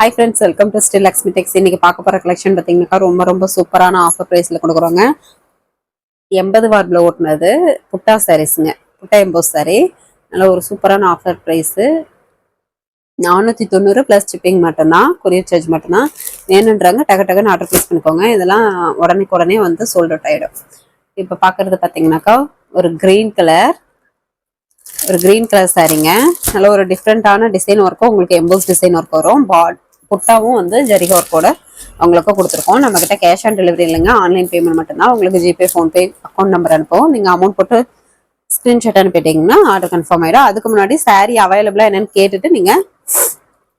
Hi friends welcome to still Lakshmi Tex இன்னைக்கு பார்க்க போகிற கலெக்ஷன் பார்த்தீங்கன்னாக்கா ரொம்ப ரொம்ப சூப்பரான ஆஃபர் ப்ரைஸில் கொடுக்குறோங்க. எண்பது வார்டில் ஓட்டினது புட்டா சாரீஸுங்க புட்டா எம்போஸ் சாரீ நல்ல ஒரு சூப்பரான ஆஃபர் ப்ரைஸு நானூற்றி தொண்ணூறு ப்ளஸ் ஷிப்பிங் மட்டும்தான் கொரியர் சார்ஜ் மட்டும்தான். வேணுன்றாங்க டக டக்குன்னு ஆர்டர் ப்ளேஸ் பண்ணிக்கோங்க. இதெல்லாம் உடனே உடனே வந்து சோல்ட் அவுட் ஆகிடும் இப்போ பார்க்குறது பார்த்தீங்கன்னாக்கா ஒரு க்ரீன் கலர் ஒரு க்ரீன் கலர் சாரீங்க நல்ல ஒரு டிஃப்ரெண்ட்டான டிசைன் ஒர்க்கும் உங்களுக்கு எம்போஸ் டிசைன் ஒர்க் வரும். பாட் புட்டாவும் வந்து ஜரிக ஒர்க்கோட அவங்களுக்கு கொடுத்துருக்கோம். நம்ம கிட்ட கேஷ் ஆன் டெலிவரி இல்லைங்க. ஆன்லைன் பேமெண்ட் மட்டும்தான். உங்களுக்கு ஜிபே ஃபோன்பே அக்கௌண்ட் நம்பர் அனுப்புவோம். நீங்கள் அமௌண்ட் போட்டு ஸ்க்ரீன்ஷாட் அனுப்பிட்டீங்கன்னா ஆர்டர் கன்ஃபார்ம் ஆயிடும் அதுக்கு முன்னாடி சாரீ அவைலபிளாக என்னன்னு கேட்டுட்டு நீங்கள்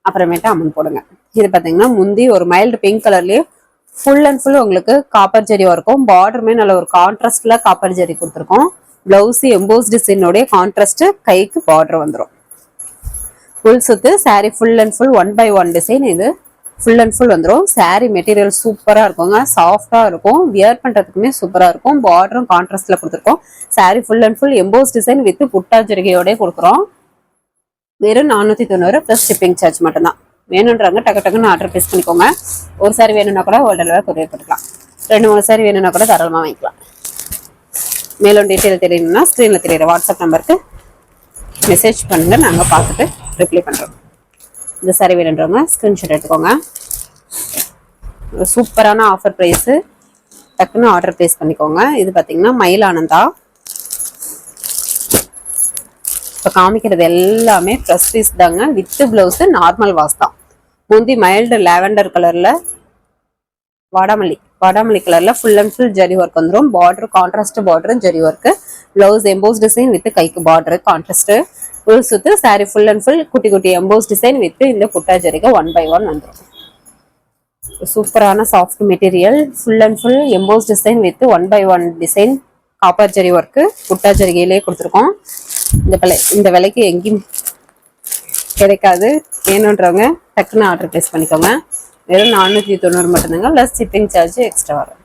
அப்புறமேட்டு அமௌண்ட் போடுங்க. இது பார்த்தீங்கன்னா முந்தி ஒரு மைல்டு பிங்க் கலர்லேயே ஃபுல் அண்ட் ஃபுல் உங்களுக்கு காப்பர் ஜெரி இருக்கும் பார்டருமே நல்ல ஒரு கான்ட்ராஸ்டில் காப்பர் ஜெரி கொடுத்துருக்கோம். ப்ளவுஸ் எம்போஸ் டிசைனோடைய கான்ட்ராஸ்ட்டு கைக்கு பார்டர் வந்துடும் ஃபுல் சுத்து saree full and full one by one design இது. ஃபுல் அண்ட் ஃபுல் வந்துடும் saree மெட்டீரியல் சூப்பராக இருக்குங்க. சாஃப்டாக இருக்கும். வியர் பண்ணுறதுக்குமே சூப்பராக இருக்கும். பார்டரும் கான்ட்ராஸ்டில் கொடுத்துருக்கோம். Saree full and full emboss design with butta ஜரிகையோட கொடுக்குறோம். வெறும் நானூற்றி தொண்ணூறு ப்ளஸ் ஷிப்பிங் சார்ஜ் மட்டும்தான். வேணுன்றாங்க டக்கு டக்குன்னு ஆர்டர் ப்ளேஸ் பண்ணிக்கோங்க. ஒரு சாரி வேணும்னா கூட ஒரு டெலிவரி கொரியர் பண்ணிக்கலாம் ரெண்டு மூணு சாரி வேணும்னா கூட தாராளமாக வாங்கிக்கலாம். மேலும் டீட்டெயில் தெரியணும்னா ஸ்க்ரீனில் தெரியுற வாட்ஸ்அப் நம்பருக்கு மெசேஜ் பண்ணுங்கள் நாங்கள் பார்த்துட்டு ரிப்ளை பண்ணுறோம் இந்த சாரி வேணுன்றவங்க ஸ்க்ரீன்ஷாட் எடுத்துக்கோங்க. சூப்பரான ஆஃபர் ப்ரைஸு டக்குன்னு ஆர்டர் ப்ளேஸ் பண்ணிக்கோங்க. இது பார்த்தீங்கன்னா மயில் ஆனந்தா. இப்போ காமிக்கிறது எல்லாமே ஃப்ரெஷ் பீஸ் தாங்க. வித்து ப்ளவுஸு நார்மல் வாஸ் தான். முந்தி மைல்டு லேவெண்டர் கலரில் வாடாமல்லி வாடாமல்லி கலர்ல full and full zari work வந்துடும் border contrast border zari work blouse emboss design with கைக்கு பார்டர் கான்ட்ராஸ்ட் ஃபுல் சுத்து சாரி ஃபுல் அண்ட் ஃபுல் குட்டி குட்டி எம்போஸ் டிசைன் வித் இந்த புட்டா ஜரிகை ஒன் பை ஒன் வந்துடும் சூப்பரான soft material full and full emboss design with one by one design copper zari work butta ஜரிகையிலே கொடுத்துருக்கோம். இந்த விலை இந்த விலைக்கு எங்கேயும் கிடைக்காது. வேணுன்றவங்க டக்குன்னு ஆர்டர் ப்ளேஸ் பண்ணிக்கோங்க. வெறும் நானூற்றி தொண்ணூறு மட்டும்தாங்க ப்ளஸ் ஷிப்பிங் சார்ஜ் எக்ஸ்ட்ரா வரும்.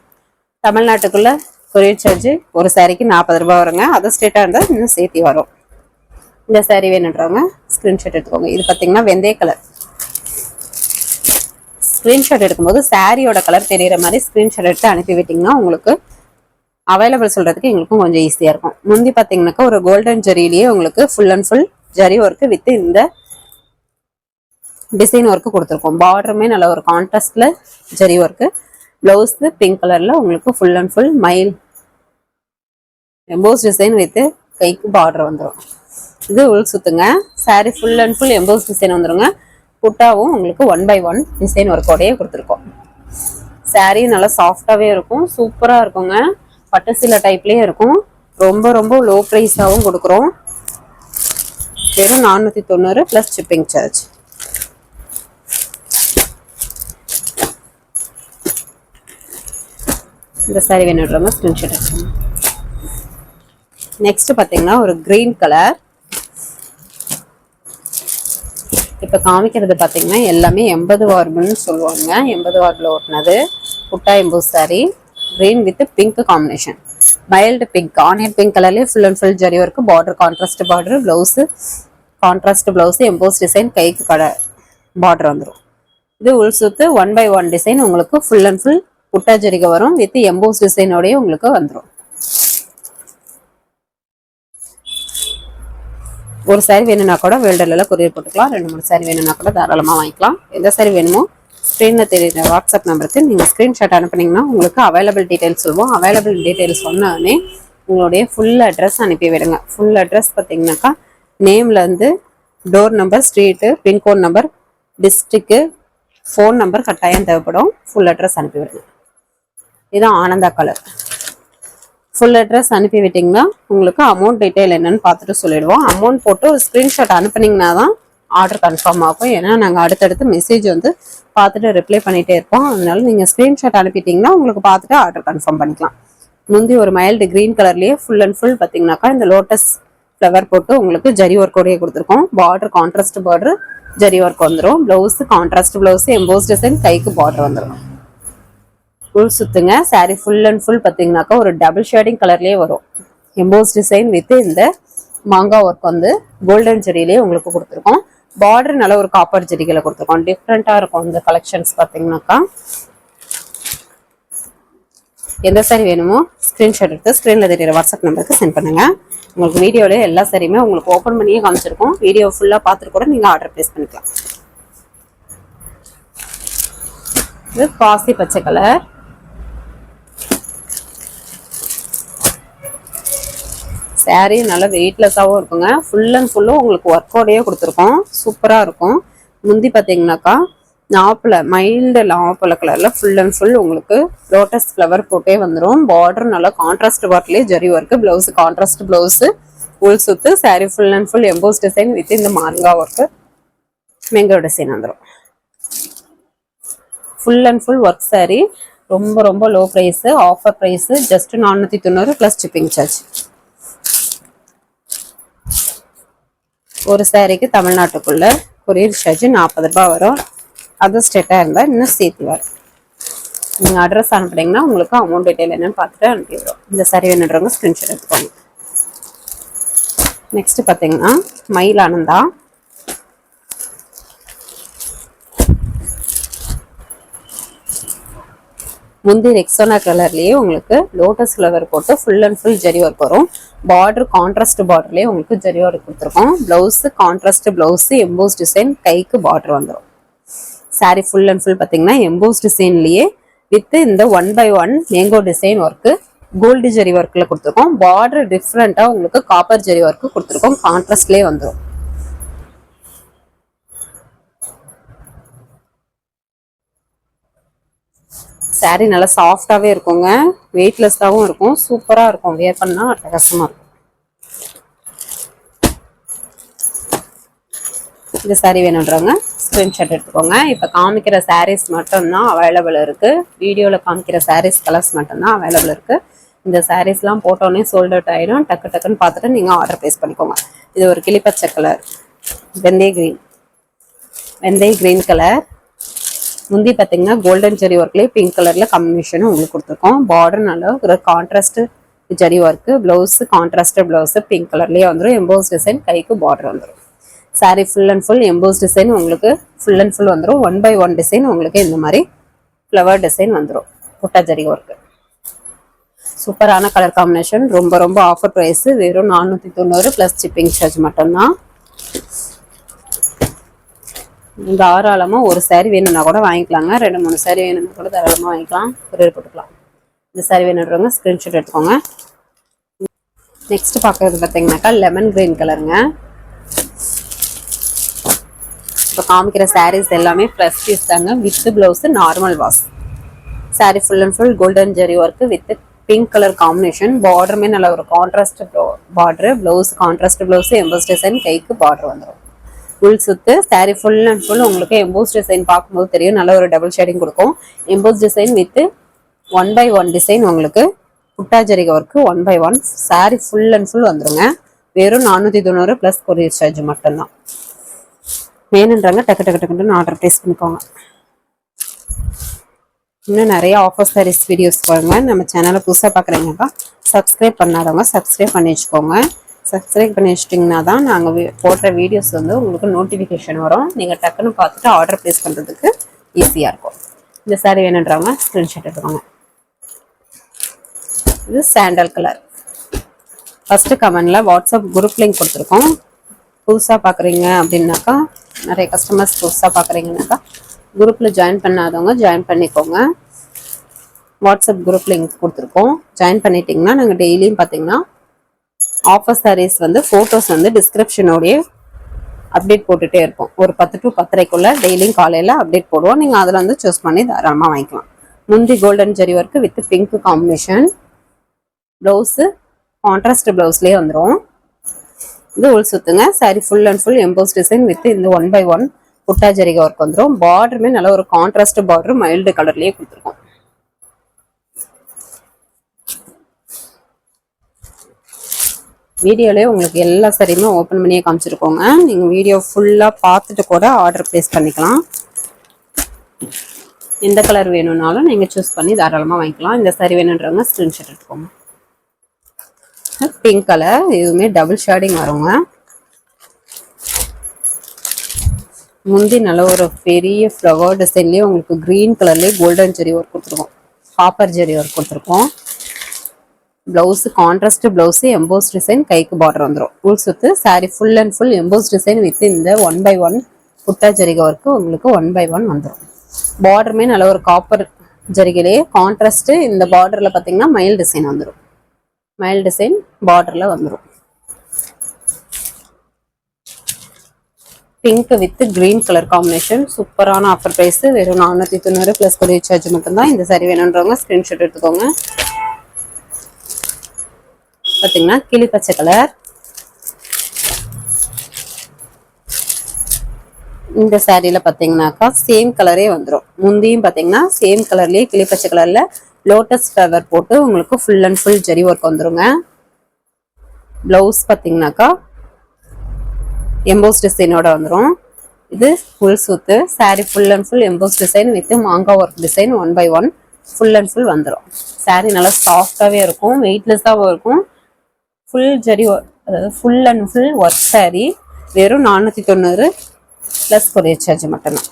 தமிழ்நாட்டுக்குள்ளே கொரியர் சார்ஜ் ஒரு சாரிக்கு நாற்பது ரூபாய் வருங்க. அதர் ஸ்டேட்டாக இருந்தால் இன்னும் சேர்த்தி வரும். இந்த சாரி வேணுன்றவங்க ஸ்க்ரீன்ஷாட் எடுத்துக்கோங்க. இது பார்த்தீங்கன்னா வெந்தய கலர் ஸ்க்ரீன்ஷாட் எடுக்கும்போது சாரியோட கலர் தெரிகிற மாதிரி ஸ்க்ரீன்ஷாட் எடுத்து அனுப்பி விட்டிங்கன்னா உங்களுக்கு அவைலபிள் சொல்கிறதுக்கு எங்களுக்கும் கொஞ்சம் ஈஸியாக இருக்கும். முந்தி பார்த்தீங்கன்னாக்கா ஒரு கோல்டன் ஜரியிலேயே உங்களுக்கு full and full zari work with இந்த டிசைன் ஒர்க்கு கொடுத்துருக்கோம். பார்டருமே நல்ல ஒரு கான்ட்ராஸ்டில் ஜெரி ஒர்க்கு ப்ளவுஸ் பிங்க் கலரில் உங்களுக்கு full and full mild emboss design with கைக்கு பார்டர் வந்துடும் இது உள் சுத்துங்க. Sari full and full emboss design வந்துடுங்க புட்டாவும் உங்களுக்கு ஒன் பை ஒன் டிசைன் ஒர்க்கோடையே கொடுத்துருக்கோம். சாரீ நல்லா சாஃப்டாகவே இருக்கும். சூப்பராக இருக்குங்க. பட்டு சில டைப்லேயே இருக்கும். ரொம்ப ரொம்ப லோ ப்ரைஸாகவும் கொடுக்குறோம். வெறும் நானூற்றி தொண்ணூறு ப்ளஸ் ஷிப்பிங் சார்ஜ் இந்த சாரி வேணுன்றவங்க ஸ்க்ரீன்ஷாட் எடுத்துக்கோங்க. நெக்ஸ்ட் பார்த்தீங்கன்னா ஒரு க்ரீன் கலர் இப்போ காமிக்கிறது பார்த்தீங்கன்னா எல்லாமே எண்பது வார்புன்னு சொல்லுவாங்க. எண்பது வார்பில் ஓட்டினது butta emboss sari green with pink combination mild pink onion pink கலர்லேயே full and full zari work border contrast border blouse contrast blouse emboss design கைக்கு கடை பார்டர் வந்துடும் இது உள் சுத்து ஒன் பை ஒன் டிசைன் உங்களுக்கு ஃபுல் அண்ட் ஃபுல் புட்டா ஜரிகை வரும் வித் எம்போஸ் டிசைனோடய உங்களுக்கு வந்துடும் ஒரு சாரி வேணும்னா கூட வேல்டரில் கொரியர் போட்டுக்கலாம். ரெண்டு மூணு சாரி வேணும்னா கூட தாராளமாக வாங்கிக்கலாம். எந்த சாரி வேணுமோ ஸ்க்ரீனில் தெரியுற வாட்ஸ்அப் நம்பருக்கு நீங்கள் ஸ்க்ரீன்ஷாட் அனுப்புனீங்கன்னா உங்களுக்கு அவைலபிள் டீட்டெயில்ஸ் சொல்லுவோம். அவைலபிள் டீட்டெயில்ஸ் சொன்னோடனே உங்களுடைய ஃபுல் அட்ரஸ் அனுப்பி விடுங்க. ஃபுல் அட்ரஸ் பார்த்தீங்கன்னாக்கா நேம்லேருந்து door number street pincode number district phone number கட்டாயம் தேவைப்படும். ஃபுல் அட்ரஸ் அனுப்பி விடுங்க. இதுதான் ஆனந்தா கலர் ஃபுல் அட்ரஸ் அனுப்பி விட்டிங்கன்னா உங்களுக்கு அமௌண்ட் டீட்டெயில் என்னன்னு பார்த்துட்டு சொல்லிடுவோம். அமௌண்ட் போட்டு ஒரு ஸ்க்ரீன்ஷாட் அனுப்புனீங்கன்னா தான் ஆர்டர் கன்ஃபார்ம் ஆகும். ஏன்னா நாங்கள் அடுத்தடுத்து மெசேஜ் வந்து பார்த்துட்டு ரிப்ளை பண்ணிகிட்டே இருப்போம். அதனால நீங்கள் ஸ்க்ரீன்ஷாட் அனுப்பிட்டீங்கன்னா உங்களுக்கு பார்த்துட்டு ஆர்டர் கன்ஃபார்ம் பண்ணிக்கலாம். முந்தி ஒரு மைல்டு க்ரீன் கலர்லேயே ஃபுல் அண்ட் ஃபுல் பார்த்தீங்கன்னாக்கா இந்த லோட்டஸ் ஃப்ளவர் போட்டு உங்களுக்கு ஜரி ஒர்க்கோடய கொடுத்துருக்கோம். Border contrast border zari work வந்துடும் blouse contrast blouse emboss design கைக்கு பார்டர் வந்துடும் ஃபுல் சுத்துங்க. saree ஃபுல் அண்ட் ஃபுல் பார்த்தீங்கன்னாக்கா ஒரு டபுள் ஷேடிங் கலர்லேயே வரும். எம்போஸ் டிசைன் வித் இந்த மாங்காய் ஒர்க் வந்து கோல்டன் ஜெரியிலே உங்களுக்கு கொடுத்துருக்கோம். பார்டர் நல்ல ஒரு காப்பர் ஜெரிகளை கொடுத்துருக்கோம். டிஃப்ரெண்ட்டாக இருக்கும் இந்த கலெக்ஷன்ஸ் பார்த்தீங்கன்னாக்கா எந்த சாரி வேணுமோ ஸ்க்ரீன்ஷாட் எடுத்து ஸ்க்ரீனில் தெரியுற வாட்ஸ்அப் நம்பருக்கு சென்ட் பண்ணுங்கள் உங்களுக்கு வீடியோவில் எல்லா சாரியுமே உங்களுக்கு ஓப்பன் பண்ணியே காமிச்சிருக்கோம். வீடியோ ஃபுல்லாக பார்த்துட்டு கூட நீங்கள் ஆர்டர் ப்ளேஸ் பண்ணிக்கலாம். இது பாசி பச்சை கலர் saree நல்லா வெயிட்லெஸ்ஸாகவும் இருக்குங்க. ஃபுல் அண்ட் ஃபுல்லும் உங்களுக்கு ஒர்க்கோடையே கொடுத்துருக்கோம். சூப்பராக இருக்கும். முந்தி பார்த்தீங்கன்னாக்கா நாப்பில் மைல்டு நாப்பில் கலரில் ஃபுல் அண்ட் ஃபுல் உங்களுக்கு லோட்டஸ் ஃப்ளவர் போட்டே வந்துடும் பார்டர் நல்லா contrast பார்ட்லேயே zari work blouse contrast blouse உள் சுத்து sari full and full emboss design with இந்த மாங்கா ஒர்க்கு மெங்கோ டிசைன் வந்துடும் full and full work sari ரொம்ப ரொம்ப low price offer price just நானூற்றி தொண்ணூறு ப்ளஸ் ஷிப்பிங் சார்ஜ் ஒரு சேரீக்கு தமிழ்நாட்டுக்குள்ள கொரியர் சார்ஜ் நாற்பது ரூபாய் வரும். அது ஸ்டேட்டாக இருந்தால் இன்னும் சேர்த்து வரும். நீங்கள் அட்ரஸ் அனுப்புனீங்கன்னா உங்களுக்கு அமௌண்ட் டீட்டெயில் என்னன்னு பார்த்துட்டு அனுப்பிடுவோம் இந்த சாரி வேணுன்றவங்க ஸ்க்ரீன்ஷாட் எடுத்துக்கோங்க. நெக்ஸ்ட்டு பார்த்தீங்கன்னா மயில் ஆனந்தா முந்தி ரெக்ஸோனா கலர்லேயே உங்களுக்கு லோட்டஸ் ஃப்ளவர் போட்டு full and full zari work வரும். பார்டர் கான்ட்ராஸ்ட் பார்டர்லேயே உங்களுக்கு ஜரி ஒர்க் கொடுத்துருக்கோம். Blouse contrast blouse emboss design கைக்கு பார்டர் வந்துடும் சாரீ ஃபுல் அண்ட் ஃபுல் பார்த்தீங்கன்னா எம்போஸ் டிசைன்லேயே வித் இந்த one by one mango design work gold zari ஒர்க்கில் கொடுத்துருக்கோம். பார்டர் டிஃப்ரெண்ட்டாக உங்களுக்கு காப்பர் ஜெரி ஒர்க்கு கொடுத்துருக்கோம். கான்ட்ராஸ்ட்லேயே வந்துடும் saree நல்லா சாஃப்டாகவே இருக்குங்க. வெயிட்லெஸ்ஸாகவும் இருக்கும். சூப்பராக இருக்கும். வியர் பண்ணால் அட்டகாசமாக இருக்கும். இந்த சாரீ வேணுன்றவங்க ஸ்க்ரீன்ஷாட் எடுத்துக்கோங்க. இப்போ காமிக்கிற சாரீஸ் மட்டும்தான் அவைலபிள் இருக்குது வீடியோவில் காமிக்கிற சாரீஸ் கலர்ஸ் மட்டும்தான் அவைலபிள் இருக்குது இந்த சாரீஸ்லாம் போட்டோன்னே சோல்ட் அவுட் ஆயிடும். டக்கு டக்குன்னு பார்த்துட்டு நீங்கள் ஆர்டர் ப்ளேஸ் பண்ணிக்கோங்க. இது ஒரு கிளிப்பச்சை கலர் வெந்தய கிரீன் வெந்தய கிரீன் கலர் முந்தி பார்த்தீங்கன்னா கோல்டன் ஜெரி ஒர்க்லேயே பிங்க் கலரில் காம்பினேஷனும் உங்களுக்கு கொடுத்துருக்கோம். பார்டர் நல்லா ஒரு contrast zari work blouse contrast blouse pink கலர்லேயே வந்துடும் எம்போஸ் டிசைன் கைக்கு பார்டர் வந்துடும் sari full and full emboss design உங்களுக்கு ஃபுல் அண்ட் ஃபுல் வந்துடும் ஒன் பை ஒன் டிசைன் உங்களுக்கு இந்த மாதிரி ஃப்ளவர் டிசைன் வந்துடும் புட்டா ஜெரி ஒர்க்கு சூப்பரான கலர் காம்பினேஷன் ரொம்ப ரொம்ப ஆஃபர் ப்ரைஸு வெறும் நானூற்றி தொண்ணூறு ப்ளஸ் சிப்பிங் சார்ஜ் மட்டும்தான். தாராளமாக ஒரு சாரி வேணும்னா கூட வாங்கிக்கலாங்க. ரெண்டு மூணு சாரி வேணும்னா கூட தாராளமாக வாங்கிக்கலாம். கொரியர் போட்டுக்கலாம். இந்த சாரி வேணுன்றவங்க ஸ்க்ரீன்ஷாட் எடுத்துக்கோங்க. நெக்ஸ்ட் பார்க்கறது பார்த்தீங்கன்னாக்கா லெமன் கிரீன் கலருங்க இப்போ காமிக்கிற சாரீஸ் எல்லாமே ஃப்ரெஷ் பீஸ் தாங்க. With blouse normal wash saree full and full golden zari work with pink colour combination பார்டருமே நல்ல ஒரு contrast border blouse contrast blouse எம்பஸ்டேசன் design கைக்கு பார்டர் வந்துடும் ஃபுல் சுத்து சாரீ ஃபுல் அண்ட் ஃபுல் உங்களுக்கு எம்போஸ் டிசைன் பார்க்கும்போது தெரியும். நல்ல ஒரு டபுள் ஷேடிங் கொடுக்கும். Emboss design with one by one design உங்களுக்கு புட்டாஜரிக work one by one saree full and full வந்துருங்க. வெறும் நானூற்றி தொண்ணூறு ப்ளஸ் கொரியர் சார்ஜ் மட்டும்தான். வேணுன்றாங்க டக்கு டக்கு டக்குன்னு ஆர்டர் ப்ளேஸ் பண்ணிக்கோங்க. இன்னும் நிறைய ஆஃபர் சாரீஸ் வீடியோஸ் பாருங்க. நம்ம சேனலை புதுசாக பார்க்குறீங்கப்பா சப்ஸ்கிரைப் பண்ணாதவங்க சப்ஸ்கிரைப் பண்ணி வச்சுக்கோங்க. சப்ஸ்கிரைப் பண்ணி வச்சிட்டிங்கன்னா தான் நாங்கள் போடுற வீடியோஸ் வந்து உங்களுக்கு நோட்டிஃபிகேஷன் வரும். நீங்கள் டக்குன்னு பார்த்துட்டு ஆர்டர் ப்ளேஸ் பண்ணுறதுக்கு ஈஸியாக இருக்கும். இந்த சாரீ வேணுன்றவங்க ஸ்க்ரீன்ஷாட் எடுத்துக்கோங்க. இது சாண்டல் கலர் ஃபஸ்ட்டு கமெண்டில் வாட்ஸ்அப் குரூப் லிங்க் கொடுத்துருக்கோம். புதுசாக பார்க்குறீங்க அப்படின்னாக்கா நிறைய கஸ்டமர்ஸ் புதுசாக பார்க்குறீங்கனாக்கா குரூப்பில் ஜாயின் பண்ணாதவங்க ஜாயின் பண்ணிக்கோங்க. வாட்ஸ்அப் குரூப் லிங்க் கொடுத்துருக்கோம். ஜாயின் பண்ணிட்டீங்கன்னா நாங்கள் டெய்லியும் பார்த்தீங்கன்னா ஆஃபர் சாரீஸ் வந்து ஃபோட்டோஸ் வந்து டிஸ்கிரிப்ஷனோடைய அப்டேட் போட்டுகிட்டே இருப்போம். ஒரு பத்து டு பத்தரைக்குள்ளே டெய்லியும் காலையில் அப்டேட் போடுவோம். நீங்கள் அதில் வந்து சூஸ் பண்ணி தாராளமாக வாங்கிக்கலாம். முந்தி golden zari work with pink combination blouse contrast ப்ளவுஸ்லேயே வந்துடும் இது உள் சுத்துங்க. Sari full and full emboss design with இந்த ஒன் பை ஒன் புட்டா ஜரிகை ஒர்க் வந்துடும் பார்டருமே நல்ல ஒரு கான்ட்ராஸ்ட் பார்டர் மைல்டு கலர்லேயே கொடுத்துருக்கோம். வீடியோலேயே உங்களுக்கு எல்லா சரியுமே ஓப்பன் பண்ணியே காமிச்சிருக்கோங்க. நீங்கள் வீடியோ ஃபுல்லாக பார்த்துட்டு கூட ஆர்டர் ப்ளேஸ் பண்ணிக்கலாம். எந்த கலர் வேணும்னாலும் நீங்கள் சூஸ் பண்ணி தாராளமாக வாங்கிக்கலாம். இந்த சரி வேணுன்றவங்க ஸ்க்ரீன்ஷாட் எடுத்துக்கோங்க. பிங்க் கலர் இதுவுமே டபுள் ஷேடிங் வருங்க. முந்தி நல்ல ஒரு பெரிய ஃப்ளவர் டிசைன்லேயே உங்களுக்கு க்ரீன் கலர்லேயே கோல்டன் ஜெரி ஒர்க் கொடுத்துருக்கோம். காப்பர் ஜெரி ஒர்க் கொடுத்துருக்கோம். Blouse contrast blouse emboss design கைக்கு பார்டர் வந்துடும் உள் with sari full and full emboss design with இந்த ஒன் பை ஒன் புட்டா ஜரிகை ஒர்க்கு உங்களுக்கு ஒன் பை ஒன் வந்துடும் பார்டருமே நல்ல ஒரு காப்பர் ஜரிகையிலே கான்ட்ராஸ்ட்டு இந்த பார்டரில் பார்த்தீங்கன்னா மயில் டிசைன் வந்துடும் மயில் டிசைன் பார்டரில் வந்துடும் pink with green colour combination சூப்பரான ஆஃபர் ப்ரைஸ் வெறும் நானூற்றி தொண்ணூறு ப்ளஸ் கொரியர் சார்ஜ் மட்டும்தான் இந்த சாரி வேணுன்றவங்க ஸ்க்ரீன்ஷாட் எடுத்துக்கோங்க. பார்த்தீங்கன்னா கிளி பச்சை கலர் இந்த சாரியில பார்த்தீங்கன்னாக்கா சேம் கலரே வந்துடும் முந்தியும் பார்த்தீங்கன்னா சேம் கலர்லேயே கிளி பச்சை கலரில் லோட்டஸ் ஃப்ளவர் போட்டு உங்களுக்கு full and full zari work வந்துருங்க. ப்ளவுஸ் பார்த்தீங்கன்னாக்கா எம்போஸ் டிசைனோட வந்துடும் இது ஃபுல் சுத்து sari full and full emboss design with மாங்காய் work design one by one full and full வந்துடும் சாரீ நல்லா சாஃப்டாகவே இருக்கும் வெயிட்லெஸ்ஸாகவும் இருக்கும். ஃபுல் ஜரி அதாவது full and full work sari வெறும் நானூற்றி தொண்ணூறு ப்ளஸ் கொரியர் சார்ஜ் மட்டும்தான்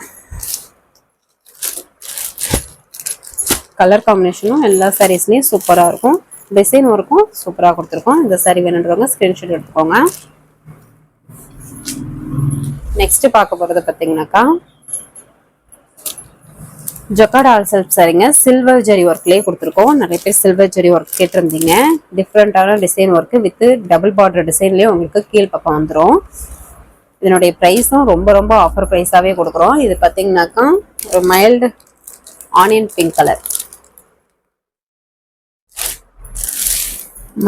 கலர் காம்பினேஷனும் எல்லா சாரீஸ்லேயும் சூப்பராக இருக்கும். டிசைன் ஒர்க்கும் சூப்பராக கொடுத்துருக்கோம். இந்த சாரி வேணுன்றவங்க ஸ்க்ரீன்ஷாட் எடுத்துக்கோங்க. நெக்ஸ்ட் பார்க்க போகிறது பார்த்தீங்கன்னாக்கா ஜொக்காட் ஆல் செல்ஃப் சரிங்க. சில்வர் ஜெரி ஒர்க்லேயே கொடுத்துருக்கோம். நிறைய பேர் சில்வர் ஜெரி ஒர்க் கேட்டிருந்தீங்க. டிஃப்ரெண்ட்டான design work with double border டிசைன்லேயே உங்களுக்கு கீழ் பக்கம் வந்துடும் இதனுடைய ப்ரைஸும் ரொம்ப ரொம்ப ஆஃபர் ப்ரைஸாகவே கொடுக்குறோம். இது பார்த்தீங்கன்னாக்கா ஒரு mild onion pink colour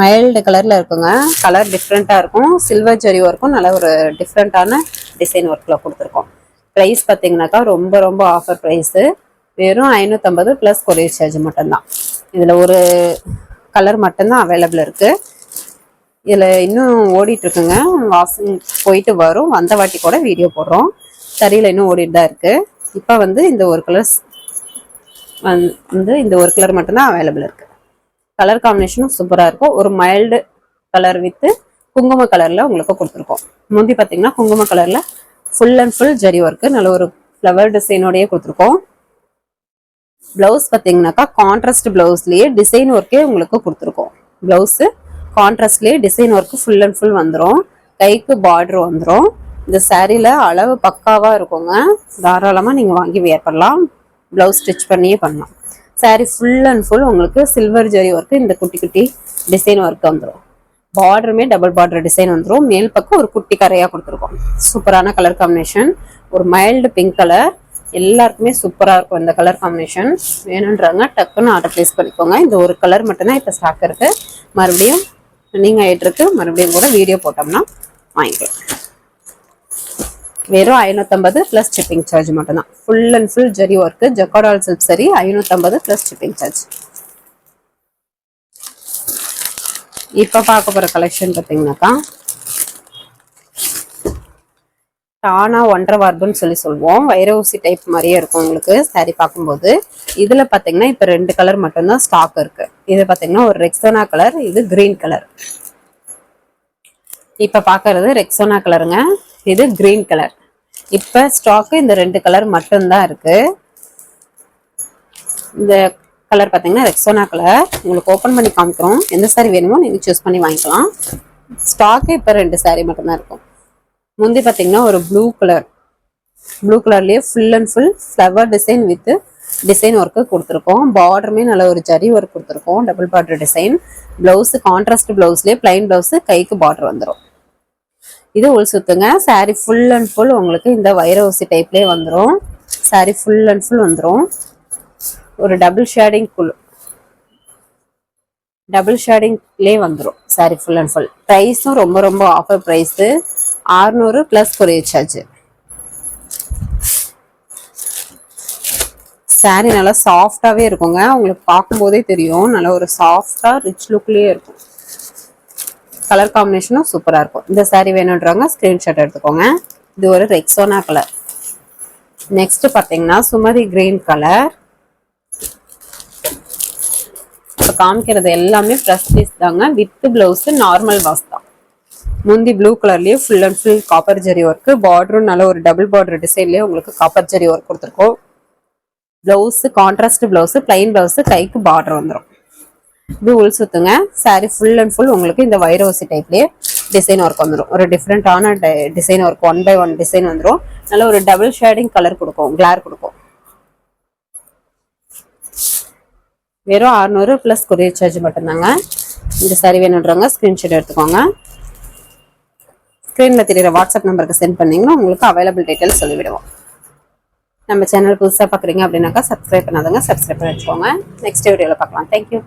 mild கலரில் இருக்குங்க. கலர் டிஃப்ரெண்ட்டாக இருக்கும். சில்வர் ஜெரி ஒர்க்கும் நல்ல ஒரு டிஃப்ரெண்ட்டான டிசைன் ஒர்க்கில் கொடுத்துருக்கோம். ப்ரைஸ் பார்த்தீங்கன்னாக்கா ரொம்ப ரொம்ப ஆஃபர் ப்ரைஸு வெறும் ஐநூற்றம்பது ப்ளஸ் கொரியர் சார்ஜ் மட்டும்தான். இதில் ஒரு கலர் மட்டும்தான் அவைலபிள் இருக்குது இதில் இன்னும் ஓடிட்டுருக்குங்க இருக்குங்க. போயிட்டு வரும். வந்த வாட்டி கூட வீடியோ போடுறோம். சரியில் இன்னும் ஓடிட்டு தான் இருக்குது இப்போ வந்து இந்த ஒரு கலர்ஸ் வந்து இந்த ஒரு கலர் மட்டும்தான் அவைலபிள் இருக்குது கலர் காம்பினேஷனும் சூப்பராக இருக்கும். ஒரு மைல்டு கலர் வித்து குங்கும கலரில் உங்களுக்கு கொடுத்துருக்கோம். முந்தி பார்த்தீங்கன்னா குங்கும கலரில் full and full zari work நல்ல ஒரு ஃப்ளவர் டிசைனோடயே கொடுத்துருக்கோம். ப்ளவுஸ் பார்த்தீங்கன்னாக்கா கான்ட்ராஸ்ட் ப்ளவுஸ்லேயே டிசைன் ஒர்க்கே உங்களுக்கு கொடுத்துருக்கோம். Blouse கான்ட்ராஸ்ட்லேயே design work full and full வந்துடும் கைக்கு பார்டர் வந்துடும் இந்த சாரியில் அளவு பக்காவாக இருக்குங்க. தாராளமாக நீங்கள் வாங்கி வியர் பண்ணலாம். ப்ளவுஸ் ஸ்டிச் பண்ணியே பண்ணலாம். சாரி ஃபுல் அண்ட் ஃபுல் உங்களுக்கு சில்வர் ஜரி ஒர்க்கு இந்த குட்டி குட்டி டிசைன் ஒர்க் வந்துடும் பார்டருமே டபுள் பார்டர் டிசைன் வந்துடும் மேல் பக்கம் ஒரு குட்டி கரையாக கொடுத்துருக்கோம். சூப்பரான கலர் காம்பினேஷன் ஒரு மைல்டு பிங்க் கலர் எல்லாருக்குமே சூப்பராக இருக்கும் இந்த கலர் காம்பினேஷன் வேணுன்றாங்க டக்குன்னு ஆர்டர் ப்ளேஸ் பண்ணிக்கோங்க. இந்த ஒரு கலர் மட்டும்தான் இப்போ ஸ்டாக் இருக்கு. மறுபடியும் நீங்கள் ஆகிட்டுருக்கு மறுபடியும் கூட வீடியோ போட்டோம்னா வாங்கிக்கலாம். வெறும் ஐநூற்றம்பது ப்ளஸ் ஷிப்பிங் சார்ஜ் மட்டும்தான். Full and full zari work ஜக்காடால் silk சரி ஐநூற்றம்பது ப்ளஸ் ஷிப்பிங் சார்ஜ் இப்போ பார்க்க போகிற கலெக்ஷன் பார்த்தீங்கன்னாக்கா டானா ஒன்றரை வார்புன்னு சொல்லி சொல்லுவோம். வைரவுசி டைப் மாதிரியே இருக்கும் உங்களுக்கு சாரி பார்க்கும்போது. இதில் பார்த்தீங்கன்னா இப்போ ரெண்டு கலர் மட்டும்தான் ஸ்டாக் இருக்கு. இது பார்த்தீங்கன்னா ஒரு ரெக்ஸோனா கலர் இது கிரீன் கலர் இப்போ பார்க்கறது ரெக்ஸோனா கலருங்க இது கிரீன் கலர் இப்போ ஸ்டாக்கு இந்த ரெண்டு கலர் மட்டும்தான் இருக்கு. இந்த கலர் பார்த்தீங்கன்னா ரெக்ஸோனா கலர் உங்களுக்கு ஓப்பன் பண்ணி காமிக்கிறோம். எந்த சாரி வேணுமோ நீங்கள் சூஸ் பண்ணி வாங்கிக்கலாம். ஸ்டாக்கு இப்போ ரெண்டு சாரி மட்டும்தான் இருக்கும். முந்தி பார்த்தீங்கன்னா ஒரு ப்ளூ கலர் ப்ளூ கலர்லேயே full and full flower design with design work கொடுத்துருக்கோம். பார்டருமே நல்ல ஒரு ஜரி ஒர்க் கொடுத்துருக்கோம். Double border design blouse contrast ப்ளவுஸ்லேயே plain blouse கைக்கு பார்டர் வந்துடும் இது உள் சுத்துங்க. சாரி ஃபுல் அண்ட் ஃபுல் உங்களுக்கு இந்த வைர ஊசி டைப்லேயே வந்துடும் சாரி ஃபுல் அண்ட் ஃபுல் வந்துடும் ஒரு டபுள் ஷேடிங் ஃபுல் டபுள் ஷேடிங்லேயே வந்துடும் சாரி ஃபுல் அண்ட் ஃபுல் ப்ரைஸும் ரொம்ப ரொம்ப ஆஃபர் ப்ரைஸு ஆறுநூறு ப்ளஸ் கொரியர் சார்ஜ் சாரீ நல்லா சாஃப்டாகவே இருக்குங்க. உங்களுக்கு பார்க்கும்போதே தெரியும். நல்லா ஒரு சாஃப்டாக ரிச் லுக்லேயே இருக்கும். கலர் காம்பினேஷனும் சூப்பராக இருக்கும். இந்த சாரீ வேணுன்றவங்க ஸ்க்ரீன்ஷாட் எடுத்துக்கோங்க. இது ஒரு ரெக்ஸோனா கலர் நெக்ஸ்ட் பார்த்தீங்கன்னா சுமதி கிரீன் கலர் இப்போ காமிக்கிறது எல்லாமே ஃப்ரெஷ் பீஸ் தாங்க. வித் பிளவுஸ் நார்மல் வாஸ் தான். முந்தி ப்ளூ கலர்லேயே full and full copper zari work பார்டரும் நல்ல ஒரு டபுள் பார்டர் டிசைன்லேயே உங்களுக்கு காப்பர் ஜெரி ஒர்க் கொடுத்துருக்கோம். Blouse contrast blouse plain blouse கைக்கு பார்டர் வந்துடும் இது உள் சுத்துங்க. சாரி ஃபுல் அண்ட் ஃபுல் உங்களுக்கு இந்த வைரோசி டைப்லேயே டிசைன் ஒர்க் வந்துடும் ஒரு டிஃப்ரெண்டான design work one by one design வந்துடும் நல்ல ஒரு டபுள் ஷேடிங் கலர் கொடுக்கும் கிளார் கொடுக்கும். வெறும் 600 ப்ளஸ் கொரியர் சார்ஜ் மட்டும்தாங்க. இந்த சாரி வேணுன்றவங்க ஸ்க்ரீன்ஷாட் எடுத்துக்கோங்க. ஸ்க்ரீனில் தெரிகிற வாட்ஸ்அப் நம்பருக்கு சென்ட் பண்ணீங்கன்னா உங்களுக்கு அவைலபிள் டீட்டெயில்ஸ் சொல்லிவிடுவோம். நம்ம சேனல் புதுசாக பார்க்குறீங்க அப்படின்னாக்கா சப்ஸ்கிரைப் பண்ணாதவங்க சப்ஸ்கிரைப் பண்ணி வச்சுக்கோங்க. நெக்ஸ்ட் வீடியோவில் பார்க்கலாம். தேங்க்யூ